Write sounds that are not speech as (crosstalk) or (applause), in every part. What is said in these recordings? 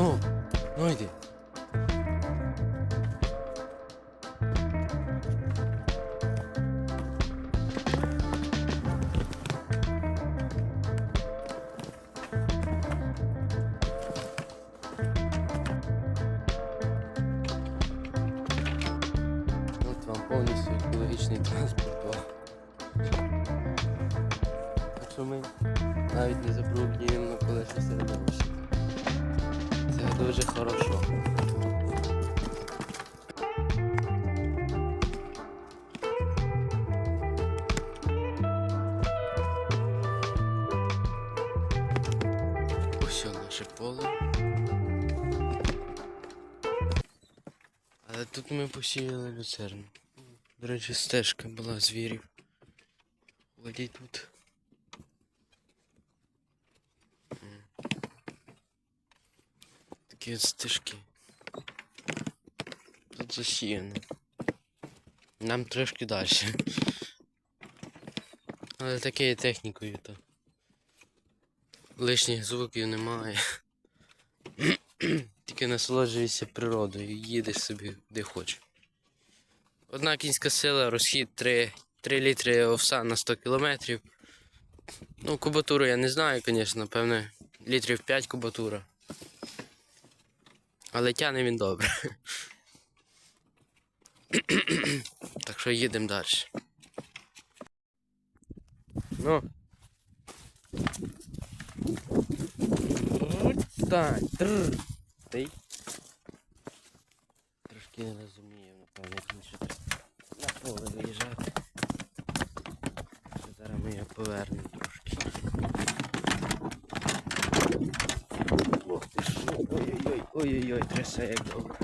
Ну, ну йди. От вам повністю екологічний транспорт. навіть не забруднюємо навколишнє середовище. Дуже хорошо. Ось наше поле. Але тут ми посіяли люцерну. До речі, стежка була звірів. Воді тут. Такі стежки. Тут засіяно. Нам трошки далі. Але такою технікою то. Лишніх звуків немає. (clears throat) Тільки насолоджуєшся природою, і їдеш собі де хочеш. Одна кінська сила, розхід 3, 3 літри овса на 100 кілометрів. Ну, кубатуру я не знаю, звісно, напевне, літрів 5 кубатура. Але тяне він добре. (coughs) так що їдемо далі. Ну. Ти. Трошки не розумію, напевно, як мені ще на поле виїжджати. Зараз ми його повернемо трошки. Ох ти що, ой-ой-ой, трясе як добре.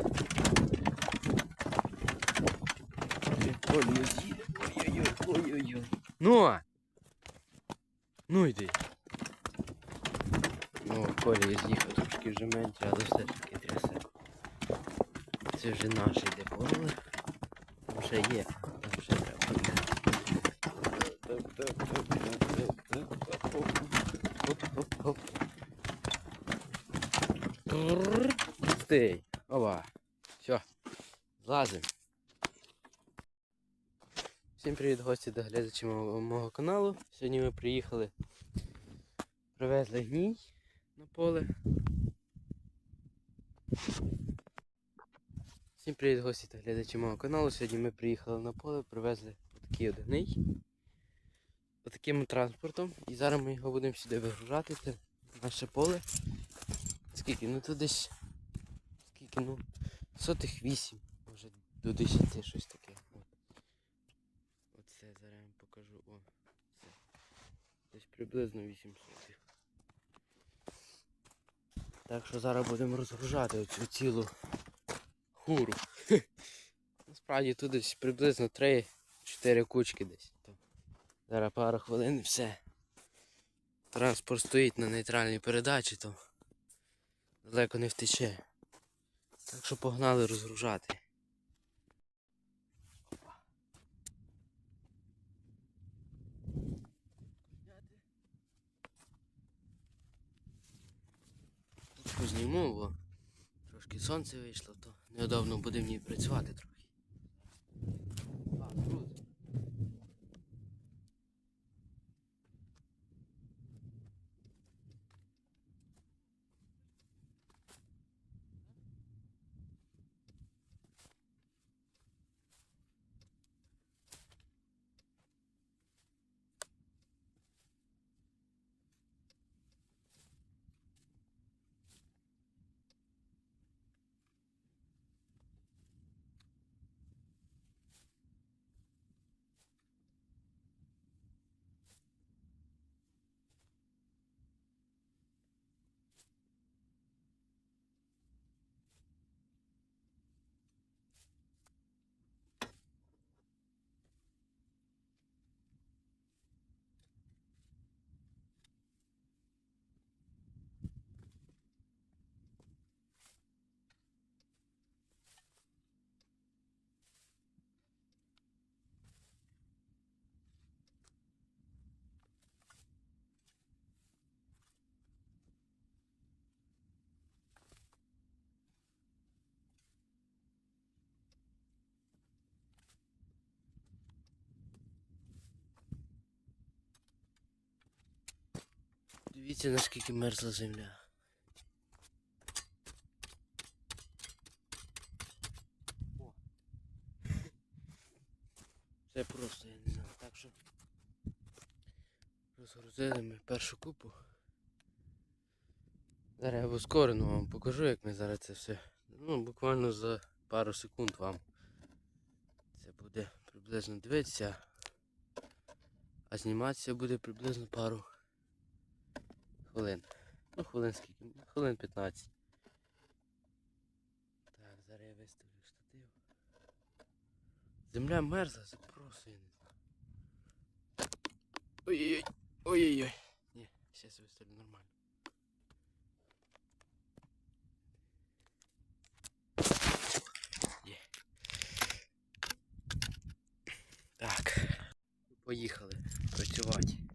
Колію з'їде, ой-ой-ой, ой-ой-ой. Ну! Ну йди. Ну, колії з'їхав трошки вже менше, але все ж таки трясе. Це вже наш йде поле. Там є, там ще треба. Так, так, так, так, так, так, оп, оп, оп, оп. Трррр. Стей. Ова. Все. Злазим. Всім привіт гості та глядачі мого, мого каналу. Сьогодні ми приїхали. Привезли гній на поле. Всім привіт гості та глядачі мого каналу. Сьогодні ми приїхали на поле, привезли отакий от гний. Отаким транспортом. І зараз ми його будемо сюди вигружати. Це наше поле. Скільки? Ну тут десь. Скільки, ну. Сотих вісім, може до 10 щось таке. Оце зараз я вам покажу. О, це. Десь приблизно 8 сотих. Так що зараз будемо розгружати оцю цілу хуру. (laughs) Насправді тут десь приблизно 3-4 кучки десь. Зараз пару хвилин і все. Транспорт стоїть на нейтральній передачі, то далеко не втече. Так що погнали розгружати. Тут позніму, бо трошки сонце вийшло, то неудобно буде в ній працювати трохи. Дивіться, наскільки мерзла земля. О. Це просто, я не знаю. Так що розгрузили ми першу купу. Зараз я в ускорену вам покажу, як ми зараз це все. Ну, буквально за пару секунд вам це буде приблизно дивитися. А зніматися буде приблизно пару хвилин. Ну, хвилин скільки? Хвилин 15. Так, зараз я виставлю штатив. Земля мерзла, це просто я не знаю. Ой-ой-ой. Ой-ой-ой. Ні, зараз виставлю нормально. Так. Поїхали працювати.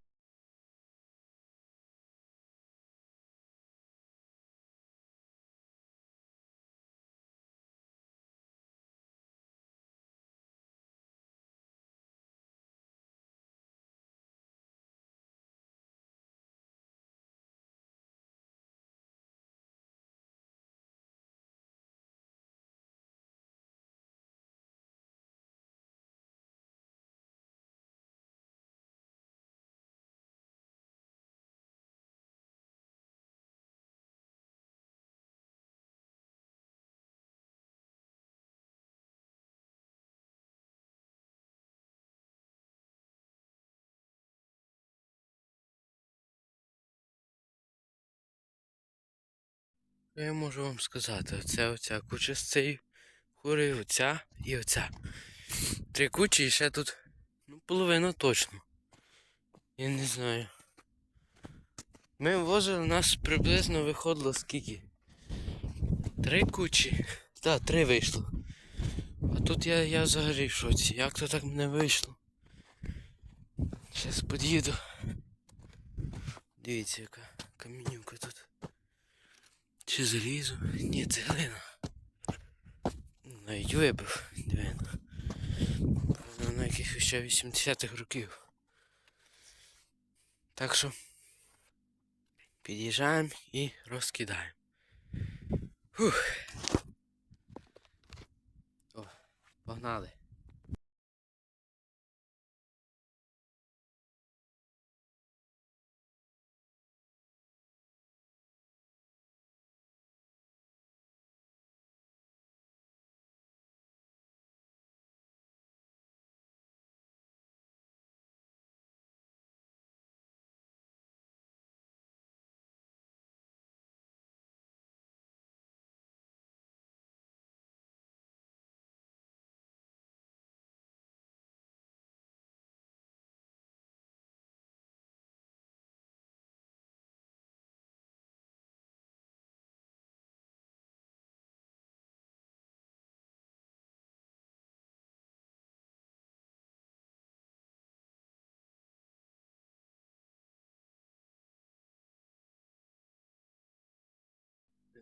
Я можу вам сказати? Оце оця куча з цієї кури, оця і оця. Три кучі і ще тут. Ну, половина точно. Я не знаю. Ми возили, у нас приблизно виходило скільки? Три кучі. Так, три вийшло. А тут я, я взагалі в шоці. Як то так не вийшло? Зараз під'їду. Дивіться, яка камінюка тут. Чи залізо? Ні, це глина. Навіть вибив. Правда, на якихось ще 80-х років. Так що під'їжджаємо і розкидаємо. Фух. О, погнали.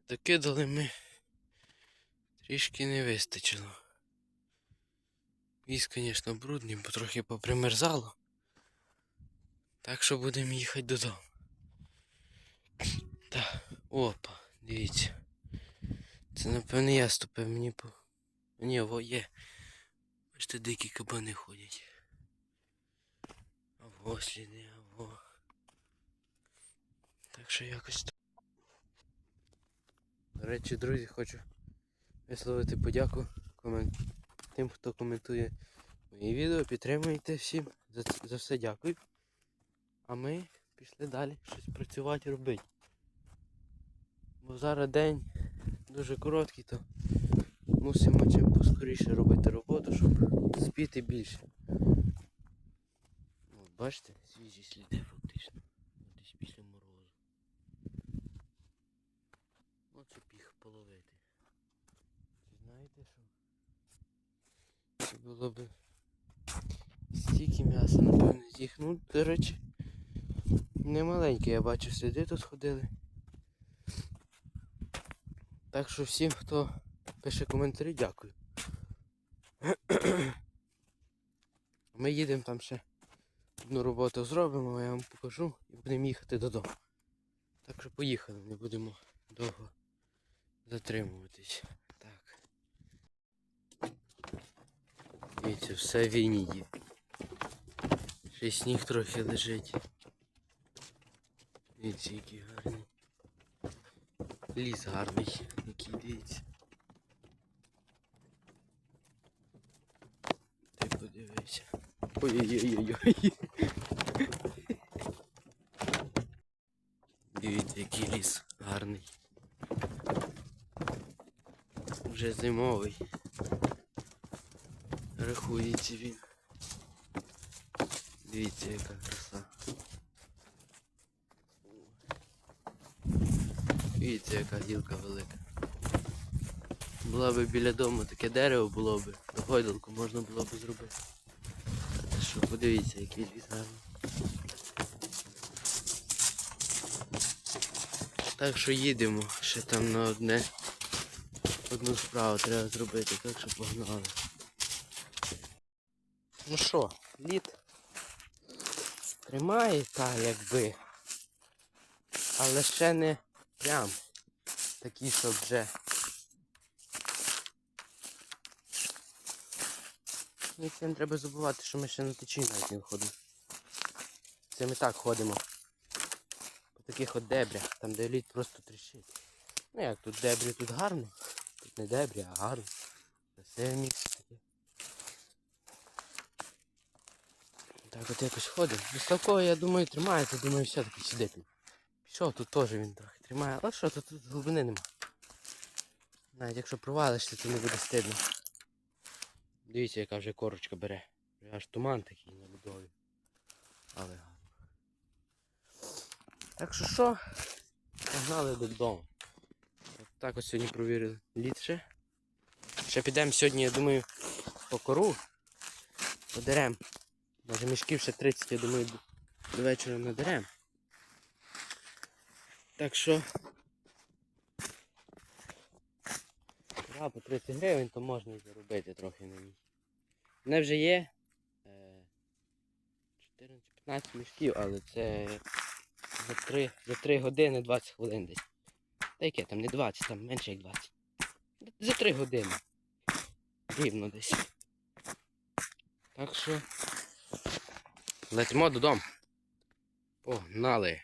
Докидали ми. Трішки не вистачило. Віз, звісно, брудний, бо трохи попримерзало. Так що будемо їхати додому. Так, опа, дивіться. Це напевно я ступив мені по. Ні, во є. Бачите, дикі кабани ходять. А во сліди, а во. Так що якось. До речі, друзі, хочу висловити подяку тим, хто коментує мої відео. Підтримуйте всім. За, за все дякую. А ми пішли далі щось працювати робити. Бо зараз день дуже короткий, то мусимо чим поскоріше робити роботу, щоб спіти більше. От, бачите, свіжі сліди фактично. Десь після морозу. От щоб їх половити. Чи знаєте що? Це було б стільки м'яса, напевно, їх. Ну, до речі, не маленьке, я бачу, сліди тут ходили. Так що всім, хто пише коментарі, дякую. (coughs) Ми їдемо там ще одну роботу зробимо, я вам покажу і будемо їхати додому. Так що поїхали, не будемо довго затримуватись. Так. Дивіться, все в є. Ще й сніг трохи лежить. Дивіться, який гарний. Ліс гарний, який дивіться. Ти подивися. Ой-ой-ой-ой-ой. Дивіться, який ліс гарний. Вже зимовий. Рахується він. Дивіться, яка краса. Дивіться, яка гілка велика. Була би біля дому таке дерево було б, то гойдалку можна було б зробити. А те що, подивіться, який ліс гарний. Так що їдемо, ще там на одне. Одну справу треба зробити, так що погнали. Ну що, лід тримає так, якби. Але ще не прям такий, щоб вже. Ну, І це не треба забувати, що ми ще на течії навіть не виходимо. Це ми так ходимо. По таких от дебрях, там де лід просто тріщить. Ну як тут дебрі, тут гарно. Тут не дебрі, а гарно. Красиве місце таке. Так от якось ходимо. Виставково, я думаю, тримається, думаю, все-таки сидить. Пішов, тут теж він трохи тримає. Але що, тут, тут глибини нема. Навіть якщо провалишся, то не буде стидно. Дивіться, яка вже корочка бере. Аж туман такий на будові. Але гарно. Так що що? Погнали додому. От так ось сьогодні провірили лід ще. Підемо сьогодні, я думаю, по кору. Подерем. Може мішків ще 30, я думаю, до- вечора надерем. Так що. Да, по 30 гривень, то можна і заробити трохи на ній. У мене вже є е, 14-15 мішків, але це за 3, за 3 години 20 хвилин десь. Та яке там не 20, там менше як 20. За 3 години. Рівно десь. Так що. Летимо додому. Погнали.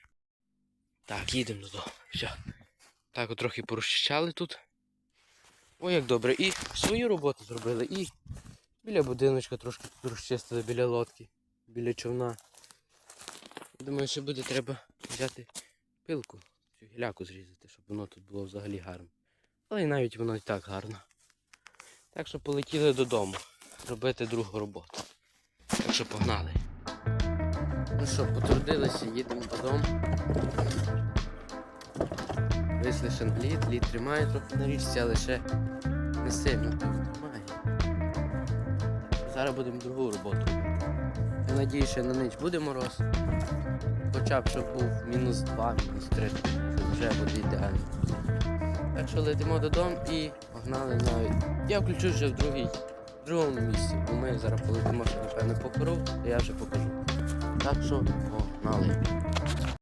Так, їдемо додому. Все. Так от трохи порозчищали тут. Ой, як добре. І свою роботу зробили. І біля будиночка трошки тут розчистили, біля лодки, біля човна. Думаю, що буде треба взяти пилку, цю гіляку зрізати, щоб воно тут було взагалі гарно. Але і навіть воно і так гарно. Так що полетіли додому робити другу роботу. Так що погнали. Ну що, потрудилися, їдемо додому. Вийшли ще лід, тримає трохи на річці, але ще не сильно тримає. Зараз будемо другу роботу. Я надію, що на ніч буде мороз. Хоча б щоб був мінус 2, мінус 3, це вже буде ідеально. Так що летимо додому і погнали навіть. Я включу вже в другій, в другому місці, бо ми зараз полетимо напевно по кору, то я вже покажу. Так що погнали.